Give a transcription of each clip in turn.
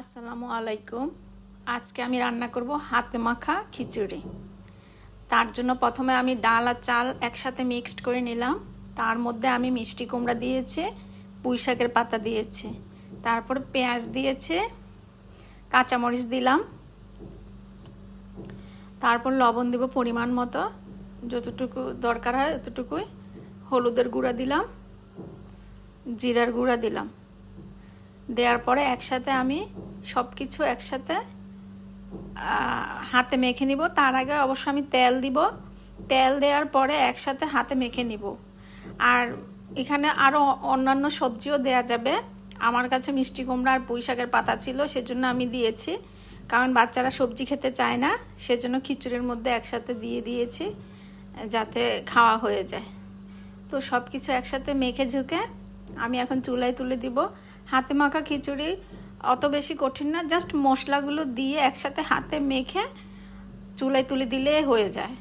আসসালামু আলাইকুম। আজকে আমি রান্না করব হাতে মাখা খিচুড়ি। তার জন্য প্রথমে আমি ডাল আর চাল একসাথে মিক্সড করে নিলাম। তার মধ্যে আমি মিষ্টি কুমড়া দিয়েছে, পুঁই শাকের পাতা দিয়েছে। তারপর পেঁয়াজ দিয়েছে, কাঁচামরিচ দিলাম। তারপর লবণ দিব পরিমাণ মতো। যতটুকু দরকার হয় ততটুকুই হলুদের গুঁড়া দিলাম, জিরার গুঁড়া দিলাম। দেওয়ার পরে একসাথে আমি সব কিছু একসাথে হাতে মেখে নিব। তার আগে অবশ্য আমি তেল দিব। তেল দেওয়ার পরে একসাথে হাতে মেখে নিব। আর এখানে আরও অন্যান্য সবজিও দেয়া যাবে। আমার কাছে মিষ্টি কুমড়া আর পুঁই শাকের পাতা ছিল, সেজন্য আমি দিয়েছি। কারণ বাচ্চারা সবজি খেতে চায় না, সেজন্য খিচুড়ির মধ্যে একসাথে দিয়ে দিয়েছি, যাতে খাওয়া হয়ে যায়। তো সব কিছু একসাথে মেখে ঝুঁকে আমি এখন চুলায় তুলে দিব। হাতে মাখা খিচুড়ি অত বেশি কঠিন না জাস্ট মশলাগুলো দিয়ে একসাথে হাতে মেখে চুলায় তুলে দিলে হয়ে যায়।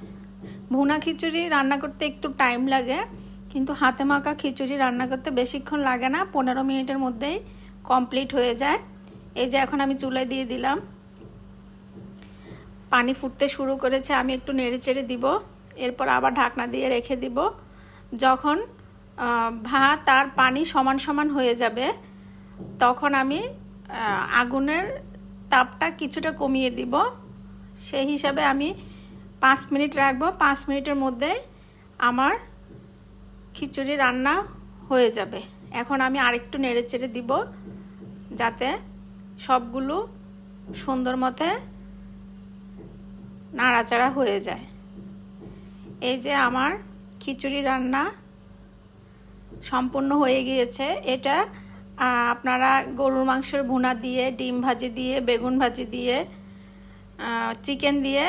ভুনা খিচুড়ি রান্না করতে একটু টাইম লাগে, কিন্তু হাতে মাখা খিচুড়ি রান্না করতে বেশিক্ষণ লাগে না, পনেরো মিনিটের মধ্যেই কমপ্লিট হয়ে যায়। এই যে এখন আমি চুলায় দিয়ে দিলাম। পানি ফুটতে শুরু করেছে, আমি একটু নেড়ে চেড়ে দিব, এরপর আবার ঢাকনা দিয়ে রেখে দিব। যখন ভাত আর পানি সমান সমান হয়ে যাবে তখন আমি আগুনের তাপটা কিছুটা কমিয়ে দিব। সেই হিসাবে আমি পাঁচ মিনিট রাখব। পাঁচ মিনিটের মধ্যে আমার খিচুড়ি রান্না হয়ে যাবে। এখন আমি আরেকটু নেড়ে চেড়ে দিব যাতে সবগুলো সুন্দর মতে নাড়াচাড়া হয়ে যায়। এই যে আমার খিচুড়ি রান্না সম্পূর্ণ হয়ে গিয়েছে। এটা আপনারা গরুর মাংসের ভুনা দিয়ে, ডিম ভাজি দিয়ে, বেগুন ভাজি দিয়ে চিকেন দিয়ে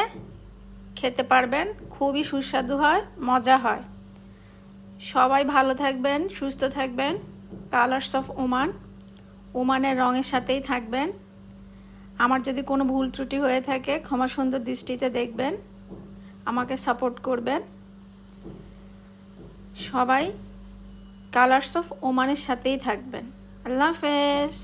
খেতে পারবেন। খুবই সুস্বাদু হয়, মজা হয়। সবাই ভালো থাকবেন, সুস্থ থাকবেন। কালার্স অফ ওমান ওমানের রঙের সাথেই থাকবেন। আমার যদি কোনো ভুল ত্রুটি হয়ে থাকে, ক্ষমা সুন্দর দৃষ্টিতে দেখবেন। আমাকে সাপোর্ট করবেন। সবাই কালার্স অফ ওমানের সাথেই থাকবেন। আল্লাহ হাফেজ